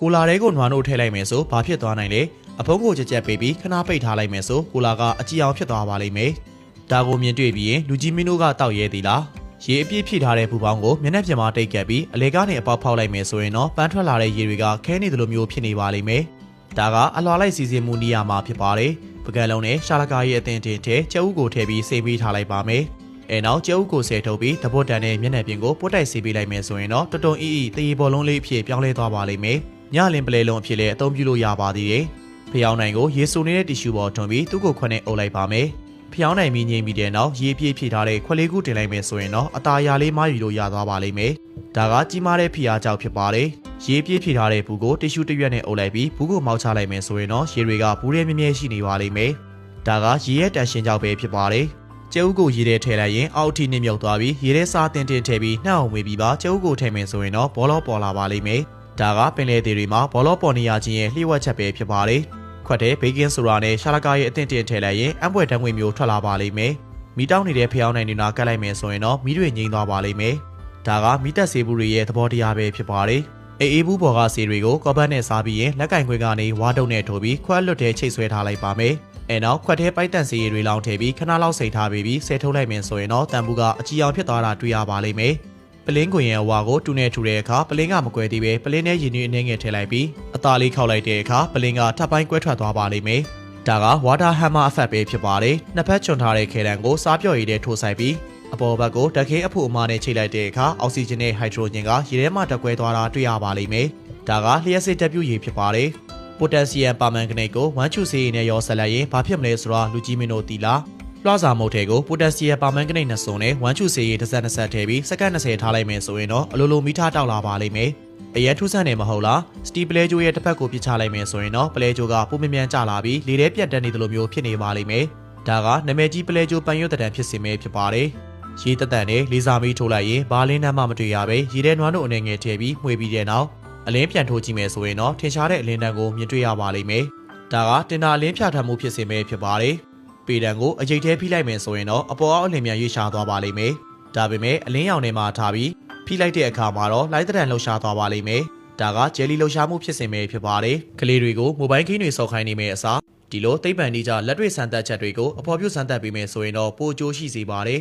ကိုလာတဲကိုနွားနို့ထည့်လိုက်မယ်ဆိုဘာဖြစ်သွားနိုင်လဲအဖုံးကိုကြက်ကြက်ပေးပြီးခဏပိတ်ထားလိုက်မယ်ဆိုကိုလာကအကြည့်အောင်ဖြစ်သွားပါလိမ့်မယ်ဒါကိုမြင်တွေ့ပြီးရင်လူကြီးမင်းတို့ကတောက်ရဲသေးလားရေအပြည့်ဖြည့်ထားတဲ့ပူပေါင်းကိုမျက်နှာပြင်မှာတိတ်ကပ်ပြီးအလေကားနဲ့အပေါက်ဖောက်လိုက်မယ်ဆိုရင်တော့ပန်းထွက်လာတဲ့ရေတွေကခဲနေသလိုမျိုးဖြစ်နေပါလိမ့်မယ်ဒါကအလွာလိုက်စီစဉ်မှုနေရာမှာဖြစ်ပါတယ်ပကံလုံးနဲ့ရှာလကာရဲ့အသင်တင်ထဲကျဲဥကိုထည့်ပြီးစေးပေးထားလိုက်ပါမယ်အဲနောက်ကျဲဥကိုဆဲထုတ်ပြီးတပုတ်တန်နဲ့မျက်နှာပြင်ကိုပုတ်တိုက်စေးပေးလိုက်မယ်ဆိုရင်တော့တော်တော်အီအီတရေဘောလုံးလေးအဖြစ်ပြောင်းလဲသွားပါလိမ့်မယ် ညလင်ပလဲလုံးအဖြစ်လည်းအသုံးပြုလို့ရပါသေးတယ်ဖျောင်းနိုင်ကိုရေဆိုနေတဲ့တီရှူပေါ်ထွန်ပြီးသူ့ကိုခွက်နဲ့အုပ်လိုက်ပါမယ်ဖျောင်းနိုင်ပြီးငိမ့်ပြီးတဲ့နောက်ရေပြည့်ဖြည့်ထားတဲ့ခွက်လေးခုတင်လိုက်မယ်ဆိုရင်တော့အตาရလေးမယူလို့ရသွားပါလိမ့်မယ်ဒါကကြီးမားတဲ့ဖိအားကြောင့်ဖြစ်ပါတယ်ရေပြည့်ဖြည့်ထားတဲ့ဘူးကိုတီရှူတစ်ရွက်နဲ့အုပ်လိုက်ပြီးဘူးကိုမောက်ချလိုက်မယ်ဆိုရင်တော့ရေတွေကဘူးရဲမြဲမြဲရှိနေပါလိမ့်မယ်ဒါကရေရဲ့တန်ရှင်ကြောင့်ပဲဖြစ်ပါတယ်ကျဲဥကိုရေထဲထည့်လိုက်ရင်အောက်အထိနှိမ့်မြုပ်သွားပြီးရေထဲစားတင်တင်ထည့်ပြီးနှောက်အောင်ဝေပြီးပါကျဲဥကိုထည့်မယ်ဆိုရင်တော့ဘောလောပေါ်လာပါလိမ့်မယ် ဒါကပင်လယ်သေးတွေမှာဘောလောပေါ်နေရခြင်းရဲ့လျှို့ဝှက်ချက်ပဲဖြစ်ပါတယ်ခွက်တဲ့ဘေကင်းဆိုရာနဲ့ရှာလကာရဲ့အသင့်တင်ထည့်လိုက်ရင်အံပွဲတံငွေမျိုးထွက်လာပါလိမ့်မယ်မီတောင်းနေတဲ့ဖျောင်းနိုင်နေတာကတ်လိုက်မယ်ဆိုရင်တော့မီးတွေငြိမ်းသွားပါလိမ့်မယ်ဒါကမီးတက်ဆေးဘူးတွေရဲ့သဘောတရားပဲဖြစ်ပါတယ်အေးအေးဘူးပေါ်ကဆေးတွေကိုကော်ပတ်နဲ့စားပြီးရင်လက်ကင်ခွေကနေဝါတုံနဲ့ထိုးပြီးခွက်လွတ်တဲ့ချိတ်ဆွဲထားလိုက်ပါမယ်အဲနောက်ခွက်ထဲပိုက်တန့်စီရည်တွေလောင်းထည့်ပြီးခဏလောက်စိတ်ထားပြီးပြီးဆဲထုတ်လိုက်မယ်ဆိုရင်တော့တန်ဘူးကအကြီးအောင်ဖြစ်သွားတာတွေ့ရပါလိမ့်မယ် ပလင်းကွင်ရဲ့အဝါကိုတူနဲ့ထူတဲ့အခါပလင်းကမကွဲသေးပဲပလင်းနဲ့ရည်နွေးအနေငယ်ထည့်လိုက်ပြီးအသားလေးခောက်လိုက်တဲ့အခါပလင်းကထပ်ပိုင်းကွဲထွက်သွားပါလိမ့်မယ်ဒါကဝါတာဟမ်မာအဖက်ပဲဖြစ်ပါတယ်နှစ်ဖက်ချွန်ထားတဲ့ခဲတံကိုစားပြော့ရည်တဲ့ထိုးဆိုင်ပြီးအပေါ်ဘက်ကိုတခဲအဖို့အမနဲ့ချိတ်လိုက်တဲ့အခါအောက်ဆီဂျင်နဲ့ဟိုက်ဒရိုဂျင်ကရေထဲမှာတက်ကွဲသွားတာတွေ့ရပါလိမ့်မယ်ဒါကလျှက်စစ်တက်ပြူရည်ဖြစ်ပါတယ်ပိုတက်ဆီယမ်ပါမန်ကနေကိုဝမ်းချူစေးရည်နဲ့ရောဆက်လိုက်ရင်ဘာဖြစ်မလဲဆိုတာလူကြီးမင်းတို့သိလား လွှစာမုတ်ထဲကိုပိုတက်ဆီယမ်ပါမန်ကနေနှစ်စုံနဲ့ဝမ်းချူစေးရည်တစ်စက်နှစ်စက်ထည့်ပြီးစက္ကန့်20ထားလိုက်မယ်ဆိုရင်တော့အလိုလိုမီတာတောက်လာပါလိမ့်မယ်အရန်ထူးဆန်းနေမဟုတ်လားစတီပလဲဂျိုရဲ့တစ်ဖက်ကိုပြစ်ချလိုက်မယ်ဆိုရင်တော့ပလဲဂျိုကပုံမြင်မြန်ကျလာပြီးလေထဲပြတ်တက်နေသလိုမျိုးဖြစ်နေပါလိမ့်မယ်ဒါကနာမည်ကြီးပလဲဂျိုပန်ရွတ်တံဖြစ်စီမဲဖြစ်ပါတယ်ရေတတန်နဲ့လေးစားမီထိုးလိုက်ရင်ဘာလင်းနှမ်းမှမတွေ့ရပဲရေထဲနွားတို့အနေငယ်ထည့်ပြီးမှွေပြီးတဲ့နောက်အလင်းပြန်ထိုးကြည့်မယ်ဆိုရင်တော့ထင်ရှားတဲ့အလင်းတန်းကိုမြင်တွေ့ရပါလိမ့်မယ်ဒါကတင်တာအလင်းဖြာထမှုဖြစ်စီမဲဖြစ်ပါတယ် ပေတံကိုအကြိတ်သေးဖိလိုက်မယ်ဆိုရင်တော့အပေါ်အောက်အလင်းမြန်ရွေ့ရှာသွားပါလိမ့်မယ်ဒါပေမဲ့အလင်းရောင်ထဲမှာထားပြီးဖိလိုက်တဲ့အခါမှာတော့လိုက်တဲ့တန်လှုပ်ရှားသွားပါလိမ့်မယ်ဒါကဂျယ်လီလှုပ်ရှားမှုဖြစ်စဉ်ပဲဖြစ်ပါတယ်ကလေးတွေကိုမိုဘိုင်းခင်းတွေစောက်ခိုင်းနေမယ့်အစားဒီလိုသိပ္ပံနည်းကြလက်တွေ့စမ်းသပ်ချက်တွေကိုအဖော်ပြစမ်းသပ်ပေးမယ်ဆိုရင်တော့ပိုအကျိုးရှိစေပါတယ်